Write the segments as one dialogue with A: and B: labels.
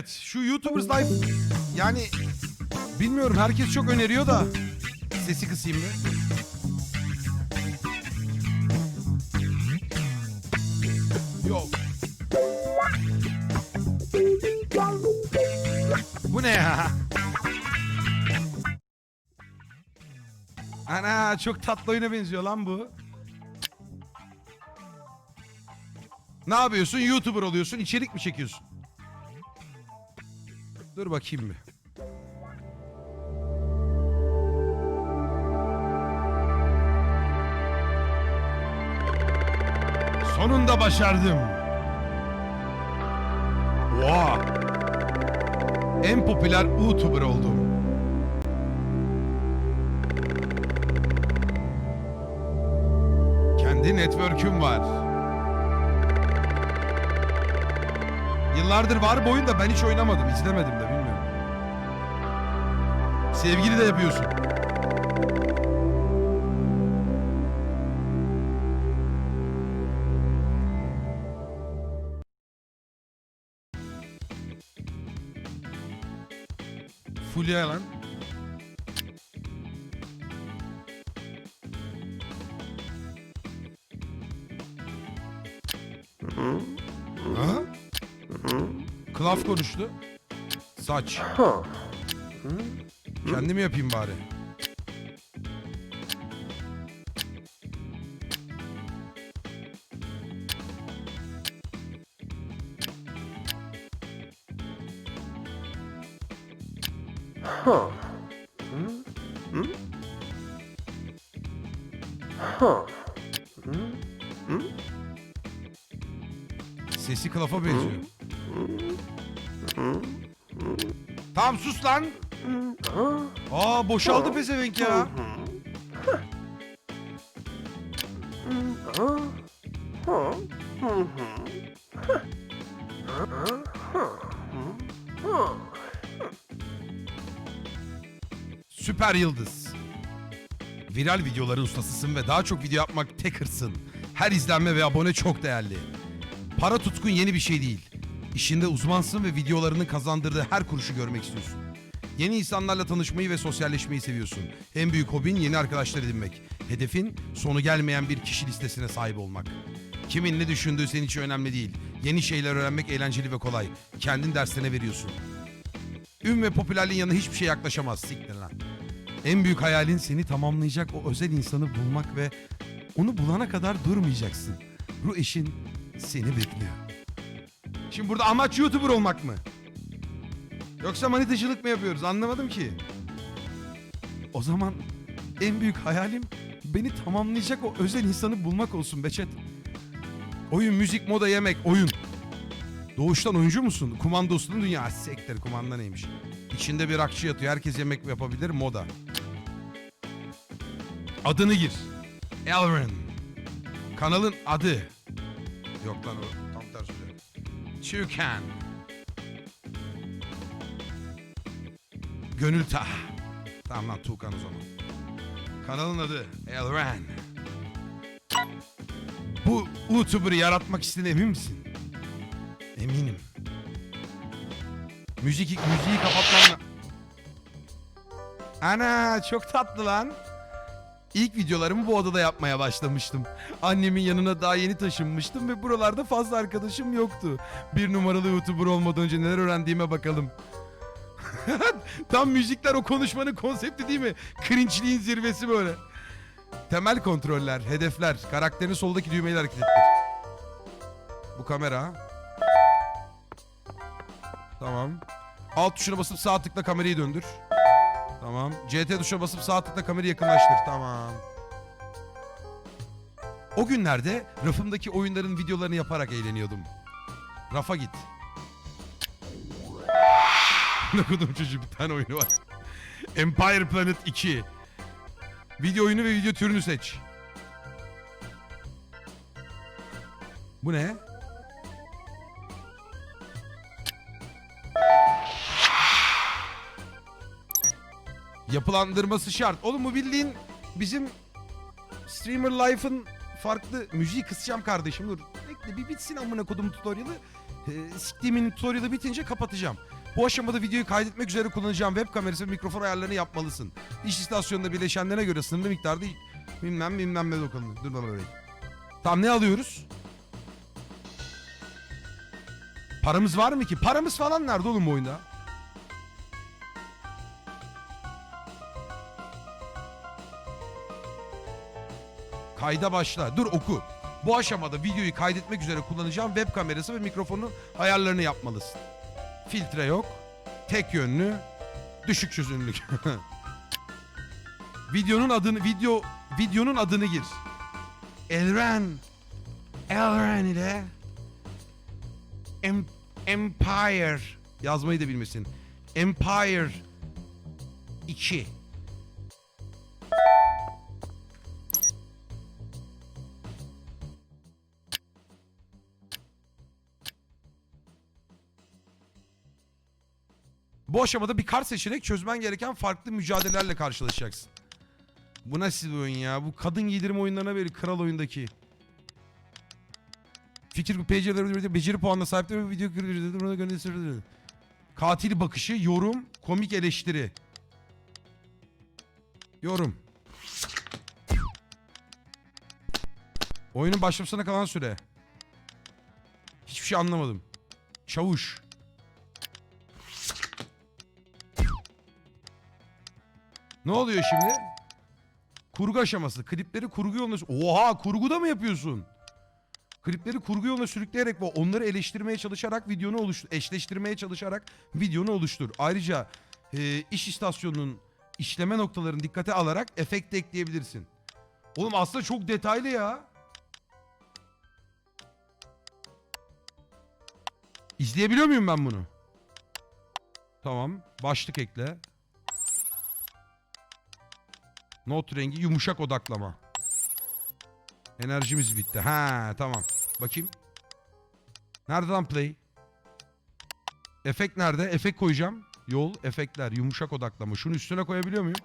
A: Evet şu YouTubers Life yani bilmiyorum herkes çok öneriyor da sesi kısayım bir. Yok. Bu ne ya? Ana çok tatlı oyuna benziyor lan bu. Ne yapıyorsun? YouTuber oluyorsun, içerik mi çekiyorsun? Dur bakayım bir. Sonunda başardım. Wow. En popüler YouTuber oldum. Kendi network'üm var. Yıllardır var bu oyun da ben hiç oynamadım, izlemedim de. Sevgili de yapıyorsun. Fulya lan. Ha? Klaf konuştu. Saç. Kendim yapayım bari. Sesi klafa benziyor. Tamam sus lan. Aa boşaldı pezevenk ya. Süper Yıldız. Viral videoların ustasısın ve daha çok video yapmak tek hırsın. Her izlenme ve abone çok değerli. Para tutkun yeni bir şey değil. İşinde uzmansın ve videolarının kazandırdığı her kuruşu görmek istiyorsun. Yeni insanlarla tanışmayı ve sosyalleşmeyi seviyorsun. En büyük hobin yeni arkadaşlar edinmek. Hedefin sonu gelmeyen bir kişi listesine sahip olmak. Kimin ne düşündüğü senin için önemli değil. Yeni şeyler öğrenmek eğlenceli ve kolay. Kendin derslerine veriyorsun. Ün ve popülerliğin yanına hiçbir şey yaklaşamaz. Siktir lan. En büyük hayalin seni tamamlayacak o özel insanı bulmak ve onu bulana kadar durmayacaksın. Ruh eşin seni bekliyor. Şimdi burada amaç YouTuber olmak mı? Yoksa manitacılık mı yapıyoruz? Anlamadım ki. O zaman en büyük hayalim beni tamamlayacak o özel insanı bulmak olsun Beçet. Oyun, müzik, moda, yemek, oyun. Doğuştan oyuncu musun? Kumandosun dünya. Ah, Sektir kumanda neymiş? İçinde bir akçı yatıyor. Herkes yemek yapabilir. Moda. Adını gir. Elrin. Kanalın adı. Yok lan o tam tersi söylüyor. Gönül Tah. Tamam lan Tuğkan o zaman. Kanalın adı Elren. Bu YouTuber'ı yaratmak istediğine emin misin? Eminim. Müzik, müziği kapatmam... Ana çok tatlı lan. İlk videolarımı bu odada yapmaya başlamıştım. Annemin yanına daha yeni taşınmıştım ve buralarda fazla arkadaşım yoktu. Bir numaralı YouTuber olmadan önce neler öğrendiğime bakalım. Tam müzikler o konuşmanın konsepti değil mi? Cringe'liğin zirvesi böyle. Temel kontroller, hedefler, karakterin soldaki düğmeyle hareket ettir. Bu kamera. Tamam. Alt tuşuna basıp sağ tıkla kamerayı döndür. Tamam. CT tuşuna basıp sağ tıkla kamerayı yakınlaştır. Tamam. O günlerde rafımdaki oyunların videolarını yaparak eğleniyordum. Rafa git. Ne kodum çocuğu bir tane oyunu var. Empire Planet 2. Video oyunu ve video türünü seç. Bu ne? Yapılandırması şart. Oğlum bu bildiğin bizim Streamer Life'ın farklı müziği kısacağım kardeşim dur. Bekle bir bitsin amına kodum tutorial'ı. Ee, Siktiğimin tutorial'ı bitince kapatacağım. Bu aşamada videoyu kaydetmek üzere kullanacağım web kamerası ve mikrofon ayarlarını yapmalısın. İş istasyonunda bileşenlerine göre sınırlı miktarda bilmem bilmem ne dokunulur. Dur bana öyle. Tamam ne alıyoruz? Paramız var mı ki? Paramız falan nerede oğlum bu oyunda? Kayda başla. Dur oku. Bu aşamada videoyu kaydetmek üzere kullanacağım web kamerası ve mikrofonun ayarlarını yapmalısın. Filtre yok. Tek yönlü. Düşük çözünürlük. videonun adını video videonun adını gir. Elren. Elren ile Em- Empire yazmayı da bilmesin. Empire 2. Bu aşamada bir kart seçerek çözmen gereken farklı mücadelelerle karşılaşacaksın. Bu nasıl bir oyun ya? Bu kadın giydirme oyunlarına beri kral oyundaki. Fikir beceri, beceri puanına sahiptir ve video buna gönderildi. Katil bakışı, yorum, komik eleştiri. Yorum. Oyunun başlamasına kalan süre. Hiçbir şey anlamadım. Çavuş. Ne oluyor şimdi? Kurgu aşaması. Klipleri kurgu yoluna... Oha kurguda mı yapıyorsun? Klipleri kurgu yoluna sürükleyerek ve onları eleştirmeye çalışarak videonu oluştur. Eşleştirmeye çalışarak videonu oluştur. Ayrıca e, iş istasyonunun işleme noktalarını dikkate alarak efekt ekleyebilirsin. Oğlum aslında çok detaylı ya. İzleyebiliyor muyum ben bunu? Tamam. Başlık ekle. Not rengi yumuşak odaklama. Enerjimiz bitti. Ha tamam. Bakayım. Nerede lan play? Efekt nerede? Efekt koyacağım. Yol, efektler, yumuşak odaklama. Şunu üstüne koyabiliyor muyum?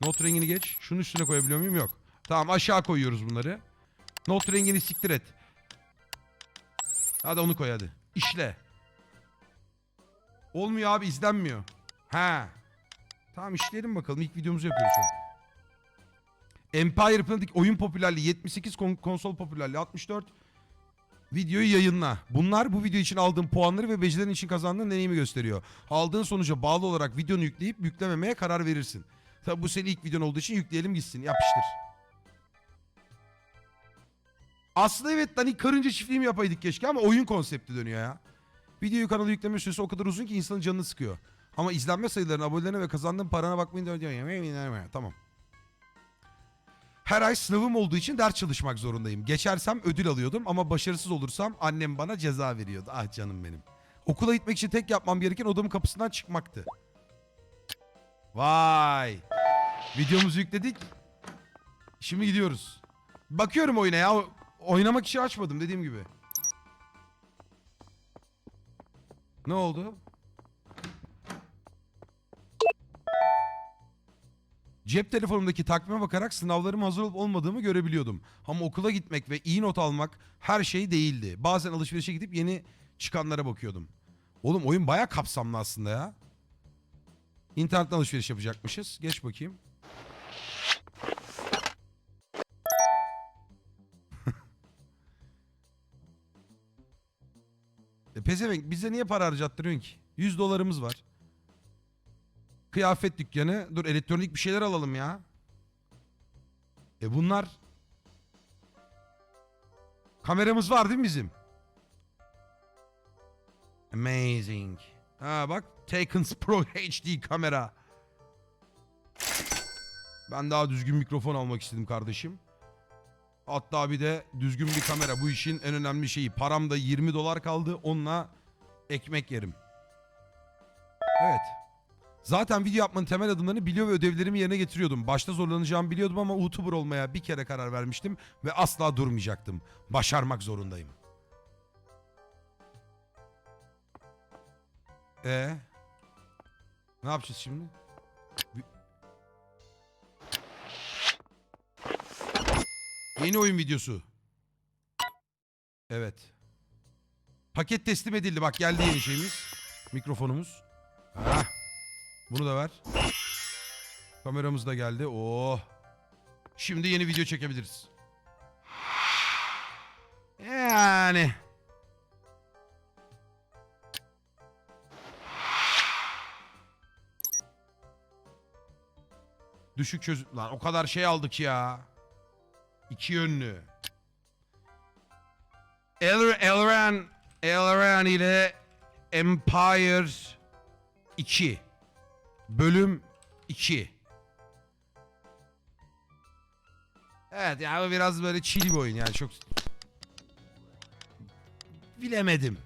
A: Not rengini geç. Şunu üstüne koyabiliyor muyum? Yok. Tamam aşağı koyuyoruz bunları. Not rengini siktir et. Hadi onu koy hadi. İşle. Olmuyor abi izlenmiyor. Ha. Tamam işleyelim bakalım. İlk videomuzu yapıyoruz şu an. Empire Planet oyun popülerliği 78 kon- konsol popülerliği 64 videoyu yayınla. Bunlar bu video için aldığın puanları ve becerilerin için kazandığın deneyimi gösteriyor. Aldığın sonuca bağlı olarak videonu yükleyip yüklememeye karar verirsin. Tabi bu senin ilk videon olduğu için yükleyelim gitsin yapıştır. Aslında evet hani karınca çiftliği mi yapaydık keşke ama oyun konsepti dönüyor ya. Videoyu kanala yükleme süresi o kadar uzun ki insanın canını sıkıyor. Ama izlenme sayılarına, abonelerine ve kazandığın parana bakmayın diyor. Tamam. Her ay sınavım olduğu için ders çalışmak zorundayım. Geçersem ödül alıyordum ama başarısız olursam annem bana ceza veriyordu. Ah canım benim. Okula gitmek için tek yapmam gereken odamın kapısından çıkmaktı. Vay. Videomuzu yükledik. Şimdi gidiyoruz. Bakıyorum oyuna ya. Oynamak için açmadım dediğim gibi. Ne oldu? Cep telefonumdaki takvime bakarak sınavlarıma hazır olup olmadığımı görebiliyordum. Ama okula gitmek ve iyi not almak her şey değildi. Bazen alışverişe gidip yeni çıkanlara bakıyordum. Oğlum oyun baya kapsamlı aslında ya. İnternetten alışveriş yapacakmışız. Geç bakayım. e pezevenk bize niye para harcattırıyorsun ki? 100 dolarımız var. Kıyafet dükkanı. Dur elektronik bir şeyler alalım ya. E bunlar... Kameramız var değil mi bizim? Amazing. Ha bak. Taken's Pro HD kamera. Ben daha düzgün mikrofon almak istedim kardeşim. Hatta bir de düzgün bir kamera. Bu işin en önemli şeyi. Param da 20 dolar kaldı. Onunla ekmek yerim. Evet. Zaten video yapmanın temel adımlarını biliyor ve ödevlerimi yerine getiriyordum. Başta zorlanacağımı biliyordum ama YouTuber olmaya bir kere karar vermiştim ve asla durmayacaktım. Başarmak zorundayım. E Ne yapacağız şimdi? Yeni oyun videosu. Evet. Paket teslim edildi. Bak geldi yeni şeyimiz. Mikrofonumuz. Hah. Bunu da ver. Kameramız da geldi. Oh. Şimdi yeni video çekebiliriz. Yani. Düşük çözüm. Lan o kadar şey aldık ya. İki yönlü. El Elran Elran ile Empire 2 bölüm 2 Evet yani bu biraz böyle chill bir oyun yani çok bilemedim.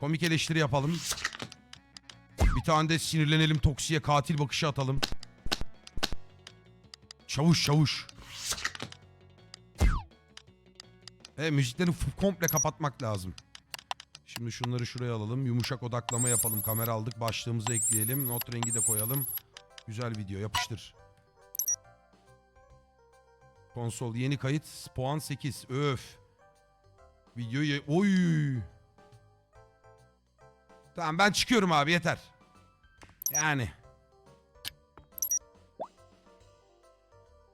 A: Komik eleştiri yapalım. Bir tane de sinirlenelim toksiye katil bakışı atalım. Çavuş çavuş. E müzikleri komple kapatmak lazım. Şimdi şunları şuraya alalım. Yumuşak odaklama yapalım. Kamera aldık. Başlığımızı ekleyelim. Not rengi de koyalım. Güzel video. Yapıştır. Konsol yeni kayıt. Puan 8. Öf. Videoyu... Oy. Tamam ben çıkıyorum abi yeter. Yani.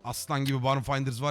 A: Aslan gibi Barnfinders var.